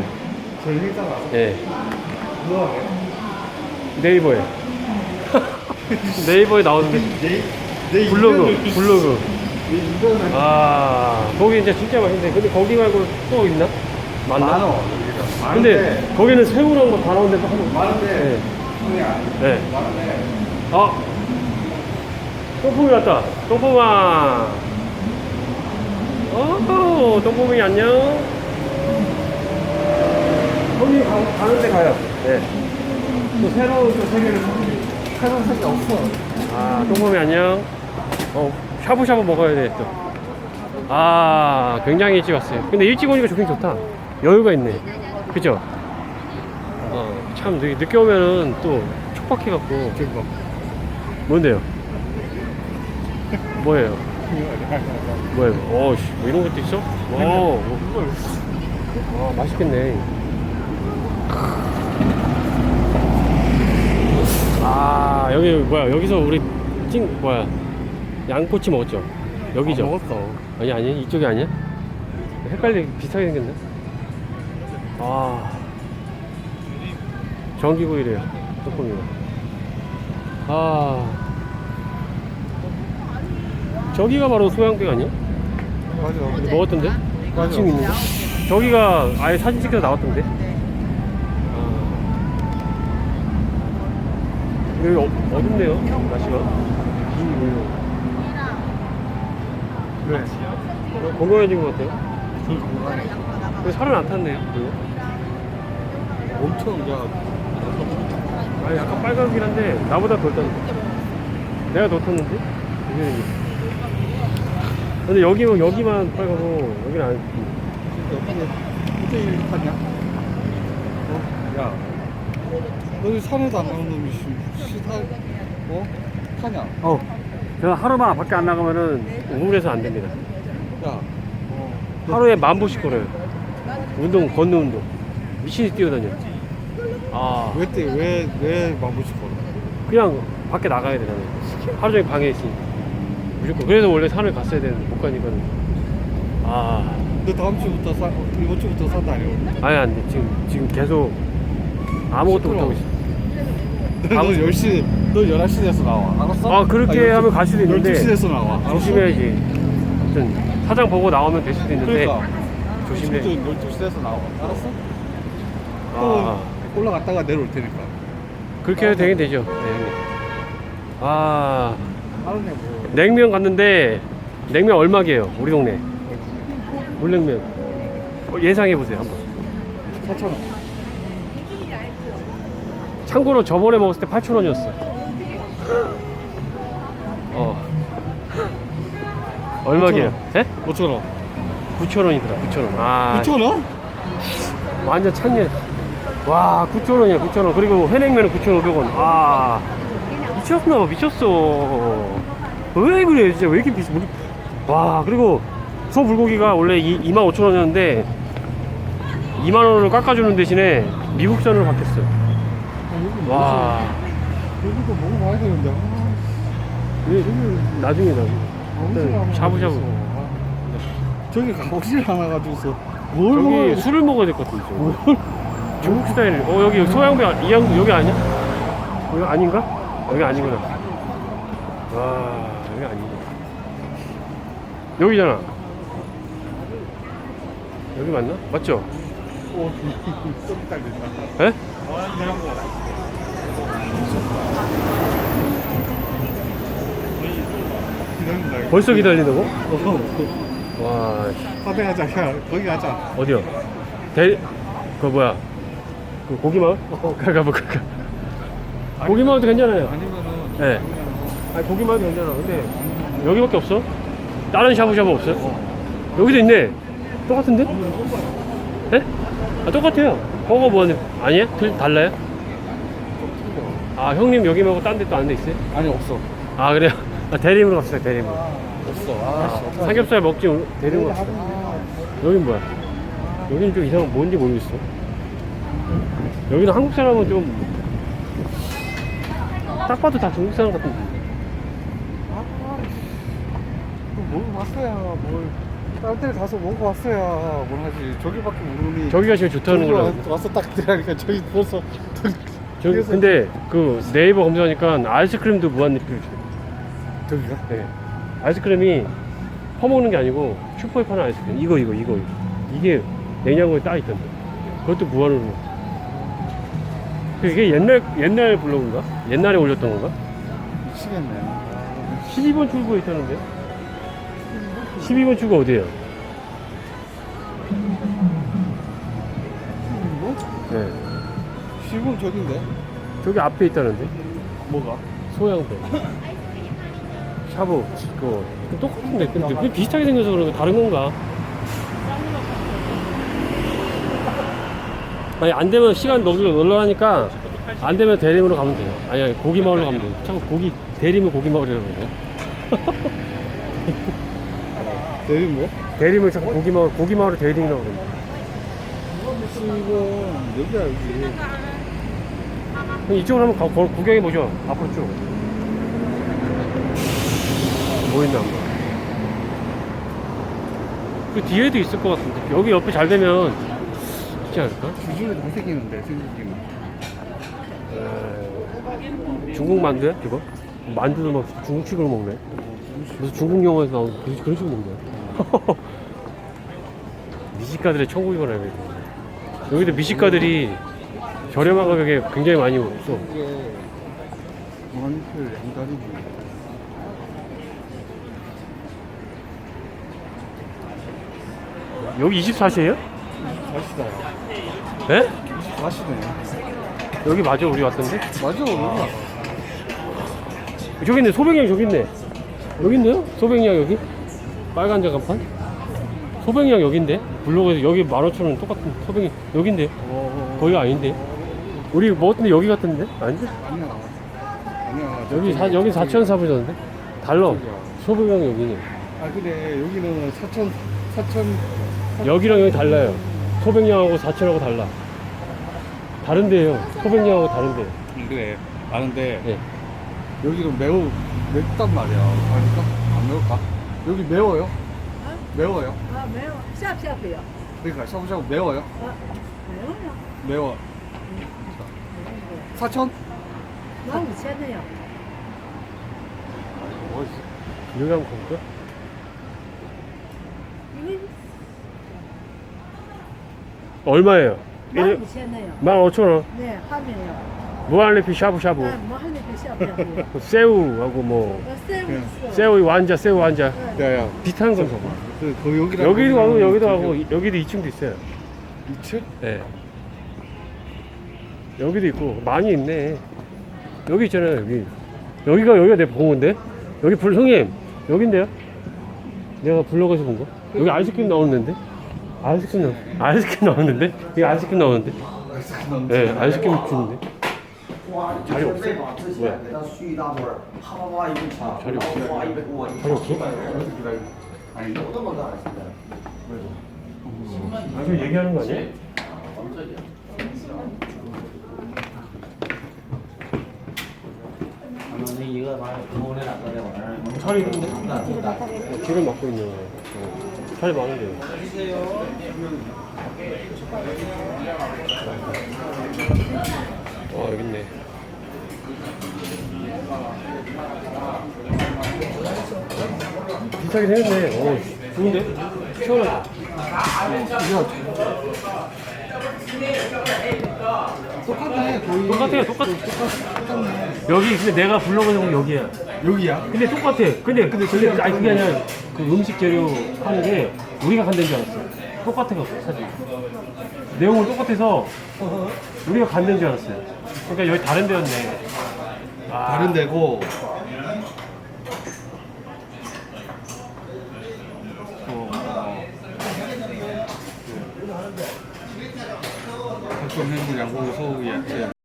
진짜. 저희 회사 가서 예. 누가 해? 네이버에. 네이버에 나오는데 내, 내 블로그, 인간을- 블로그. 내 인간을 아, 거기 이제 진짜 맛있는데. 근데 거기 말고 또 있나? 맞나? 많어 여기가 근데 많은데 거기는 새우랑 뭐다 나오는데 또 한번. 많은데 네. 아니 네. 많은데 아, 똥폼이 왔다. 똥폼아. 어, 똥폼이 안녕. 거기 가, 가는데 가요. 네. 또 새로운 또 세계를 새로운 색이 없어 아, 똥폼이 안녕. 어, 샤브샤브 먹어야 돼, 또. 아, 굉장히 일찍 왔어요. 근데 일찍 오니까 좋긴 좋다. 여유가 있네. 그죠? 어, 참, 늦- 늦게 오면은 또 촉박해갖고. 그거 뭔데요? 뭐예요? 뭐예요? 어, 씨, 뭐 이런 것도 있어? 오, 아, 맛있겠네. 아, 여기 뭐야? 여기서 우리 찡 뭐야? 양꼬치 먹었죠? 여기죠? 아, 먹었어 아니 아니 이쪽이 아니야? 헷갈리 비슷하게 생겼네. 아, 전기구이래요. 뚜껑이가. 아, 저기가 바로 소양백 아니야? 맞아 먹었던데? 맞아. 2층 있는 거? 저기가 아예 사진 찍혀서 나왔던데? 여기 어, 어둡네요, 날씨가. 그래 건강해진 것 같아요. 그 공간에 근데 살은 안 탔네요, 그리고. 엄청 야 아 약간 빨갛긴 한데, 나보다 덜 탔는데. 내가 더 탔는데? 이게. 근데 여기, 여기만 빨갛고, 여기는 안. 여기는 호텔 타냐? 어? 야 너희 산에도 안 나오는 놈이 시- 시타 어? 타냐? 어. 제가 하루만 밖에 안 나가면은 우울해서 안 됩니다. 야 어. 하루에 만 보씩 걸어요. 운동, 걷는 운동. 미친이 뛰어다녀. 아, 왜 때 왜 왜 마무시 걸어? 그냥 밖에 나가야 돼, 나는. 하루 종일 방에 있으니까. 무조건. 그래서 원래 산을 갔어야 되는데, 못 가니까는. 아, 너 다음 주부터 사 이번 주부터 산다 아니오? 아니, 안 돼. 지금, 지금 계속 아무것도 못하고 있어. 너 다음 주- 10시 너 11시 돼서 나와 알았어? 아, 그렇게 하면 갈 수도 있는데. 12시 돼서 나와 알았어? 조심해야지. 아무튼, 사장 보고 나오면 될 수도 있는데. 그러니까 조심해. 12시 돼서 나와 알았어? 아, 또 올라갔다가 내려올 테니까 그렇게 해도 되긴 되죠. 네, 형님. 아, 알았네 뭐 냉면 갔는데 냉면 얼마게요? 우리 동네 물냉면 어, 예상해 보세요 한번 4천원 참고로 저번에 먹었을 때 8,000원이었어 어. 얼마게요? 예? 5천원. 9,000원이더라 9,000원. 아. 9천원? 완전 찬년 와 9,000원이야 9,000원. 그리고 회냉면은 9,500원. 아. 미쳤나 봐 미쳤어. 왜 그래 진짜? 왜 이렇게 비싸? 와 그리고 소 불고기가 원래 25,000원이었는데 2만원으로 깎아주는 대신에 미국산으로 바뀌었어요 와 여기도 먹어봐야 되는데 아, 왜 나중에 나중에 가보질 않아 샤브샤브. 가지고서. 아, 저기 가보질 않아가지고서 뭘 여기 먹어야 술을 먹어야 될 것 같은데 저기. 중국 스타일 어 여기 소양배 이양 여기 아니야? 여기 아닌가? 여기 아니구나 와 여기 아니네 여기잖아 여기 맞나? 맞죠? 어, 좀 기다린다 에? 아 이런 거 벌써 기다린다고? 어, 와 화대 가자 야 거기 가자 어디요? 대, 그 뭐야 그 고기마을? 가 가볼까 가 고기마을도 괜찮아요 아니면은 네. 아니 고기마을도 괜찮아 근데 여기밖에 없어? 다른 샤브샤브 없어요? 여기도 있네 똑같은데? 예? 아 똑같아요 버거 뭐 아니에요? 틀, 달라요? 아 형님 여기 말고 딴 데또 아는 데 있어요? 아니 없어 아 그래요? 아, 대림으로 갑시다 대림으로 없어 아 삼겹살 먹지 대림으로 갑시다 여긴 뭐야? 여기는 좀 이상한 뭔지 모르겠어 여기는 한국 사람은 좀 딱 봐도 다 중국 사람 같은데 뭘 봤어야 뭘딴데 가서 먹어봤어야 뭘 하지. 저기밖에 모르니. 저기가 제일 좋다는 저기로 거라. 와- 와서 딱 들어가니까 저기 벌써. 저기 그래서- 근데 그 네이버 검색하니까 아이스크림도 무한 리필 줘. 저기가? 네. 아이스크림이 퍼먹는 게 아니고 슈퍼에 파는 아이스크림. 이거 이거 이거 이게 냉장고에 딱 있던데. 그것도 무한으로. 이게 옛날 옛날 블로그인가? 옛날에 올렸던 건가? 미치겠네. 12번 출구에 있다는데? 12번 출구 어디에요? 뭐? 네. 지금 저긴데? 저기 앞에 있다는데? 뭐가? 소양배. 샤브, 그거. 똑같은데. 근데 그게 비슷하게 생겨서 그런 거 다른 건가? 아니, 안 되면 시간 너무 널널하니까 안 되면 대림으로 가면 돼요. 아니, 아니, 고기 마을로 가면 돼요. 자꾸 고기, 대림은 고기 마을이라고 그러네. 내리 뭐? 대림을 자꾸 고기 마을, 고기 마을을 대림이라고 그러네. 지금 여기야 여기. 이쪽으로 한번 가, 거- 구경해 보죠. 앞으로 쭉. 뭐 있나 한번. 그 뒤에도 있을 것 같은데. 여기 옆에 잘 되면 있지 않을까? 주중에 다 생기는데 생기기만. 에, 중국 만두야? 이거? 만두도 막 중국식으로 먹네. 무슨 중국 영화에서 나오는 그런, 그런 식으로 먹네. 미식가들의 천국이거나 이거. 여기도 미식가들이 저렴한 가격에 굉장히 많이 없어. 이게 무한리필 양다리지. 여기 24시에요? 24시다. 예? 24시네. 여기 맞아 우리 왔던데? 맞아 여기야. 저기 있네 소백양 저기 있네 여기 있네요? 소백양 여기? 빨간 장갑판? 소백양 여기인데? 블로그에서 여기 15,000원 똑같은 소백양 여기인데? 어, 거기가 아닌데? 우리 먹었던데 여기 같은데? 아닌데? 아니야. 아니야. 여기 사, 여기 4,000원 사보셨는데? 달러 소백양 여기네 아 그래 여기는 4천 4천 여기랑 여기 달라요 소백양하고 4,000원하고 달라 다른데요 소백양하고 다른데 그래 아는데 네. 여기는 매우 맵단 말이야. 아닐까? 안 매울까? 여기 매워요? 매워요? 아 매워 샵샵이요 그러니까 샤브샤브 매워요? 매워요 매워. 4천? 만 오천원요. 여기 한번 가볼까? 이거 얼마예요? 만 오천원요. 15,000원? 네 하면요. 무한리필 샤브샤브. 아뭐 하는 게 샵샵이요 새우하고 뭐. 새우 그냥 있어. 새우 완자 새우 완자. 야야. 비슷한 건 저거. 그, 그 여기랑 여기도 거기랑 여기도 이- 여기도 2층도 있어요. 2층? 네. 여기도 있고 많이 있네. 여기 있잖아요 여기. 여기가 여기가 내 봉인데? 여기 불 형님 여긴데요? 내가 블로그에서 본거? 여기 아이스크림 나오는데? 아이스크림 나 아이스크림 나오는데? 여기 아이스크림 나오는데? 네 아이스크림 주는데? 자리 없어? 왜? 자리 없어? 자리 없어? 아니 어떤 건지 알았습니다. 그래서 아, 얘기하는 거 아니야? 자리 있는데? 길을 막고 거야. 어. 자리 많은데. 아, 여기 있네. 비싸게 생겼네. 어, 좋은데? 시원하다. 똑같네 거의 똑같아요, 똑같아. 여기, 근데 내가 블로그에서 본 여기야. 여기야? 근데 똑같아. 근데, 근데, 근데, 아니, 그게 아니라 그 음식 재료 하는 게 우리가 간 데인 줄 알았어. 똑같아갖고, 사실. 내용은 똑같아서 우리가 간 데인 줄 알았어요. 그러니까 여기 다른 데였네. 아, 다른 데고 각종 해물 양고기 소고기 야채